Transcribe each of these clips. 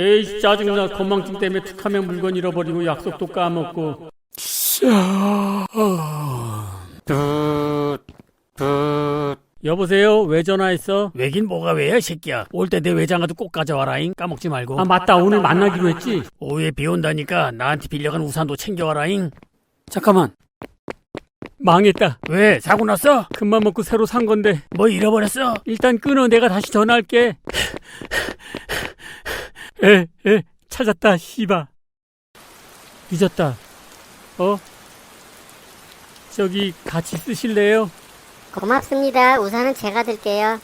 에이 짜증나. 건망증 때문에 툭하면 물건 잃어버리고 약속도 까먹고. 여보세요? 왜 전화했어? 왜긴 뭐가 왜야 이 새끼야? 올 때 내 외장하도 꼭 가져와라잉. 까먹지 말고. 아 맞다. 오늘 만나기로 했지. 오후에 비 온다니까 나한테 빌려간 우산도 챙겨와라잉. 잠깐만. 망했다. 왜? 사고 났어? 큰맘 먹고 새로 산 건데. 뭐 잃어버렸어? 일단 끊어. 내가 다시 전화할게 에 에 찾았다 씨바 늦었다 어? 저기 같이 쓰실래요? 고맙습니다. 우선은 제가 들게요.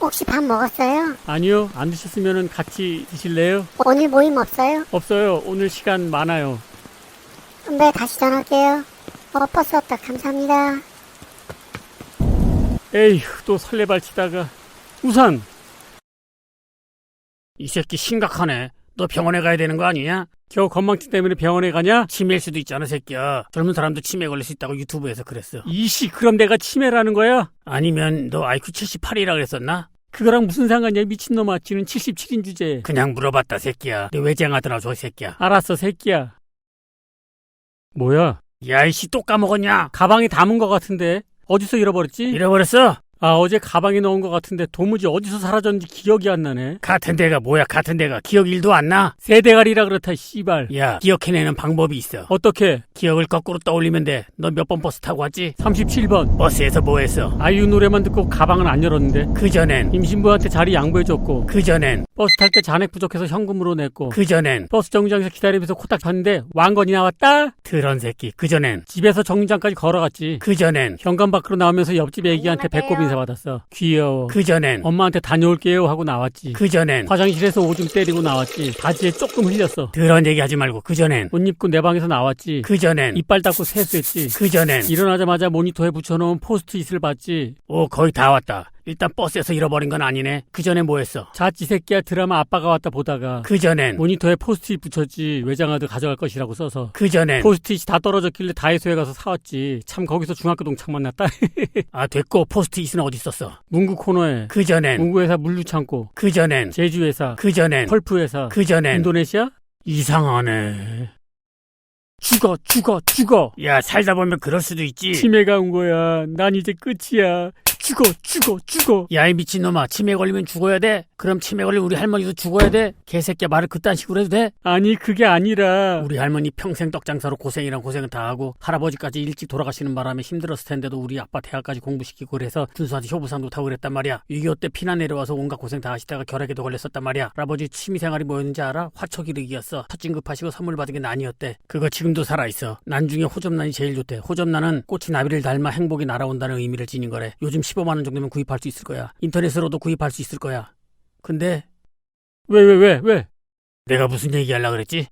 혹시 밥 먹었어요? 아니요 안 드셨으면 같이 드실래요? 오늘 모임 없어요? 없어요 오늘 시간 많아요 네, 다시 전화할게요. 어, 버스 없다. 감사합니다. 에휴 또 설레발 치다가 우산 이 새끼 심각하네 너 병원에 가야 되는 거 아니냐? 겨우 건망증 때문에 병원에 가냐? 치매일 수도 있잖아 새끼야 젊은 사람도 치매 걸릴 수 있다고 유튜브에서 그랬어 이씨 그럼 내가 치매라는 거야? 아니면 너 IQ 78이라 그랬었나? 그거랑 무슨 상관이야 미친놈아 지는 77인 주제에 그냥 물어봤다 새끼야 내 외장하더라 저 새끼야 알았어 새끼야 뭐야 야 이씨 또 까먹었냐? 가방에 담은 거 같은데 어디서 잃어버렸지? 잃어버렸어? 아 어제 가방에 넣은 거 같은데 도무지 어디서 사라졌는지 기억이 안 나네. 같은 데가 뭐야 같은 데가? 기억 일도 안 나? 세 대가리라 그렇다 씨발. 야 기억해내는 방법이 있어. 어떻게? 기억을 거꾸로 떠올리면 돼. 너 몇 번 버스 타고 왔지? 37번. 버스에서 뭐 했어? 아이유 노래만 듣고 가방은 안 열었는데. 그전엔, 임신부한테 자리 양보해줬고. 그전엔, 버스 탈 때 잔액 부족해서 현금으로 냈고. 그전엔, 버스 정류장에서 기다리면서 코딱 봤는데 왕건이 나왔다? 드런 새끼, 그전엔, 집에서 정류장까지 걸어갔지. 그전엔, 현관 밖으로 나오면서 옆집 애기한테 배꼽 인사 받았어. 귀여워. 그전엔, 엄마한테 다녀올게요 하고 나왔지. 그전엔, 화장실에서 오줌 때리고 나왔지. 바지에 조금 흘렸어. 드런 얘기 하지 말고 그전엔, 옷 입고 내 방에서 나왔지. 그전엔, 이빨 닦고 세수했지. 그전엔, 일어나자마자 모니터에 붙여놓은 포스트잇을 봤지. 오 거의 다 왔다. 일단 버스에서 잃어버린 건 아니네. 그 전에 뭐 했어? 자찌 새끼야 드라마 아빠가 왔다 보다가 그 전엔, 모니터에 포스트잇 붙였지 외장하드 가져갈 것이라고 써서. 그 전엔, 포스트잇이 다 떨어졌길래 다이소에 가서 사왔지. 참 거기서 중학교 동창 만났다. 아 됐고 포스트잇은 어디 있었어? 문구 코너에. 그 전엔, 문구회사 물류창고. 그 전엔, 제주회사. 그 전엔, 펄프회사. 그 전엔, 인도네시아? 이상하네. 죽어 죽어 죽어. 야 살다 보면 그럴 수도 있지. 치매가 온 거야. 난 이제 끝이야 죽어 죽어 죽어 야이 미친놈아 치매 걸리면 죽어야 돼? 그럼 치매 걸린 우리 할머니도 죽어야 돼? 개새끼야 말을 그딴 식으로 해도 돼? 아니 그게 아니라. 우리 할머니 평생 떡장사로 고생이랑 고생은 다 하고 할아버지까지 일찍 돌아가시는 바람에 힘들었을 텐데도 우리 아빠 대학까지 공부시키고 그래서 준수한테 효부상도 타고 그랬단 말이야. 6.25 때? 피난 내려와서 온갖 고생 다 하시다가 결핵에도 걸렸었단 말이야. 할아버지 취미생활이 뭐였는지 알아? 화초기르기였어. 텃진급하시고 선물 받은 게 난이었대. 그거 지금도 살아있어. 난 중에 호접란이 제일 좋대. 호접란은 꽃이 나비를 닮아 행복이 날아온다는 의미를 지닌 거래. 요즘 15만원 정도면 구입할 수 있을 거야. 인터넷으로도 구입할 수 있을 거야 근데 왜왜 왜 왜, 내가 무슨 얘기 하려고 그랬지?